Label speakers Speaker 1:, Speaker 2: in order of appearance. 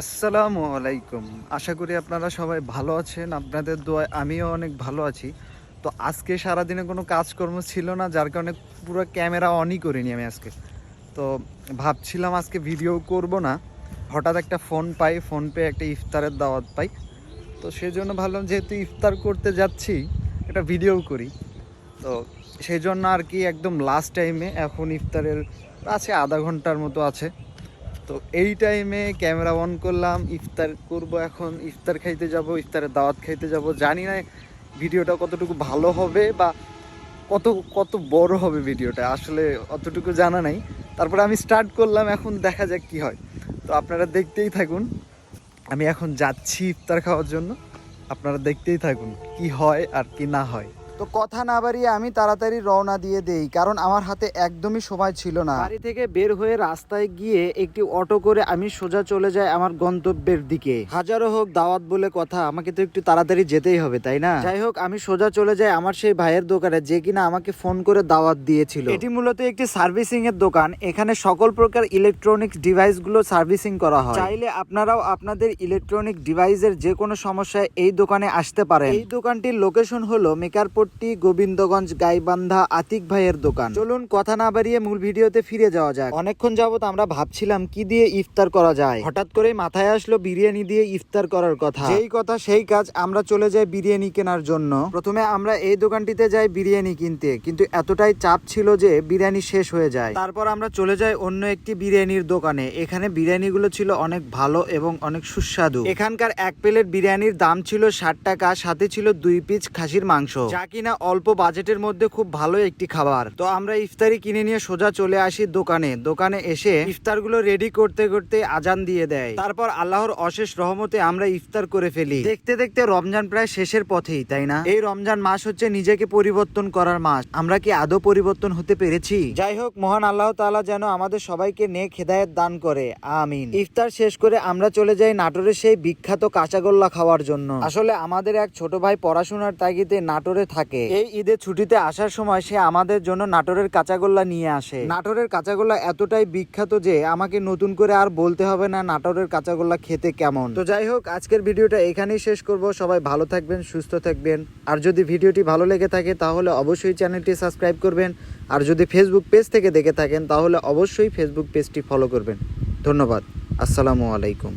Speaker 1: আসসালামু আলাইকুম। আশা করি আপনারা সবাই ভালো আছেন, আপনাদের দোয়ায় আমিও অনেক ভালো আছি। তো আজকে সারাদিনে কোনো কাজকর্ম ছিল না, যার কারণে পুরো ক্যামেরা অনই করিনি আমি আজকে। তো ভাবছিলাম আজকে ভিডিও করব না। হঠাৎ একটা ফোন পাই, ফোন পেয়ে একটা ইফতারের দাওয়াত পাই। তো সেই জন্য ভাবলাম, যেহেতু ইফতার করতে যাচ্ছি, একটা ভিডিও করি। তো সেই জন্য আর কি একদম লাস্ট টাইমে এখন ইফতারের আছে আধা ঘণ্টার মতো আছে। তো এই টাইমে ক্যামেরা অন করলাম, ইফতার করব এখন, ইফতার খাইতে যাব, ইফতারের দাওয়াত খাইতে যাব। জানি না ভিডিওটা কতটুকু ভালো হবে বা কত কত বড় হবে ভিডিওটা, আসলে অতটুকু জানা নাই। তারপরে আমি স্টার্ট করলাম, এখন দেখা যাক কি হয়। তো আপনারা দেখতেই থাকুন, আমি এখন যাচ্ছি ইফতার খাওয়ার জন্য। আপনারা দেখতেই থাকুন কি হয় আর কি না হয়। তো কথা না বাড়িয়ে আমি তাড়াতাড়ি রওনা দিয়ে দেই, কারণ আমার হাতে একদমই সময় ছিল না। বাড়ি থেকে বের হয়ে রাস্তায় গিয়ে একটি অটো করে আমি সোজা চলে যাই আমার গন্তব্যের দিকে। হাজারো হোক দাওয়াত বলে কথা, আমাকে তো একটু তাড়াতাড়ি যেতেই হবে, তাই না? যাই হোক, আমি সোজা চলে যাই আমার সেই ভাইয়ের দোকানে, যে কিনা আমাকে ফোন করে দাওয়াত দিয়েছিল। এটি মূলত একটি সার্ভিসিং এর দোকান, এখানে সকল প্রকার ইলেকট্রনিক্স ডিভাইসগুলো সার্ভিসিং করা হয়। চাইলে আপনারাও আপনাদের ইলেকট্রনিক ডিভাইসের যে কোনো সমস্যায় এই দোকানে আসতে পারেন। এই দোকানটির লোকেশন হলো মেকারপট্টি গোবিন্দগঞ্জ গাইবান্ধা আতিক ভাইয়ের দোকান। চলুন কথা না বাড়িয়ে মূল ভিডিওতে ফিরে যাওয়া যাক। অনেকক্ষণ যাবত আমরা ভাবছিলাম কি দিয়ে ইফতার করা যায়। হঠাৎ করে মাথায় আসলো বিরিয়ানি দিয়ে ইফতার করার কথা। যেই কথা সেই কাজ আমরা চলে যাই বিরিয়ানি কেনার জন্য। প্রথমে আমরা এই দোকানটিতে যাই বিরিয়ানি কিনতে। কিন্তু এতটাই চাপ ছিল যে বিরিয়ানি শেষ হয়ে যায়। তারপর আমরা চলে যাই অন্য একটি বিরিয়ানির দোকানে। এখানে বিরিয়ানিগুলো ছিল অনেক ভালো এবং অনেক সুস্বাদু। এখানকার এক প্লেট বিরিয়ানির দাম ছিল ষাট টাকা, সাথে ছিল দুই পিস খাসির মাংস। যা কিনা অল্প বাজেটের মধ্যে খুব ভালো একটি খাবার। তো আমরা ইফতারি কিনে নিয়ে সোজা চলে আসি দোকানে। দোকানে এসে ইফতারগুলো রেডি করতে করতে আজান দিয়ে দেয়। তারপর আল্লাহর অশেষ রহমতে আমরা ইফতার করে ফেলি। দেখতে দেখতে রমজান প্রায় শেষের পথেই, তাই না? এই রমজান মাস হচ্ছে নিজেকে পরিবর্তন করার মাস। আমরা কি আদৌ পরিবর্তন হতে পেরেছি? যাই হোক, মহান আল্লাহ তাআলা যেন আমাদের সবাইকে নেক হেদায়েত দান করে। আমিন। ইফতার শেষ করে আমরা চলে যাই নাটোরের সেই বিখ্যাত কাঁচাগোল্লা খাওয়ার জন্য। আসলে আমাদের এক ছোট ভাই পড়াশোনার তাগিদে নাটোরে থাকে। এই ঈদের ছুটিতে আসার সময় সে আমাদের জন্য নাটোরের কাঁচাগোল্লা নিয়ে আসে। নাটোরের কাঁচাগোল্লা এতটাই বিখ্যাত যে আমাকে নতুন করে আর বলতে হবে না নাটোরের কাঁচাগোল্লা খেতে কেমন। তো যাই হোক আজকের ভিডিওটা এখানেই শেষ করব। সবাই ভালো থাকবেন সুস্থ থাকবেন। আর যদি ভিডিওটি ভালো লেগে থাকে তাহলে অবশ্যই চ্যানেলটি সাবস্ক্রাইব করবেন। আর যদি ফেসবুক পেজ থেকে দেখে থাকেন তাহলে অবশ্যই ফেসবুক পেজটি ফলো করবেন। ধন্যবাদ। আসসালামু আলাইকুম।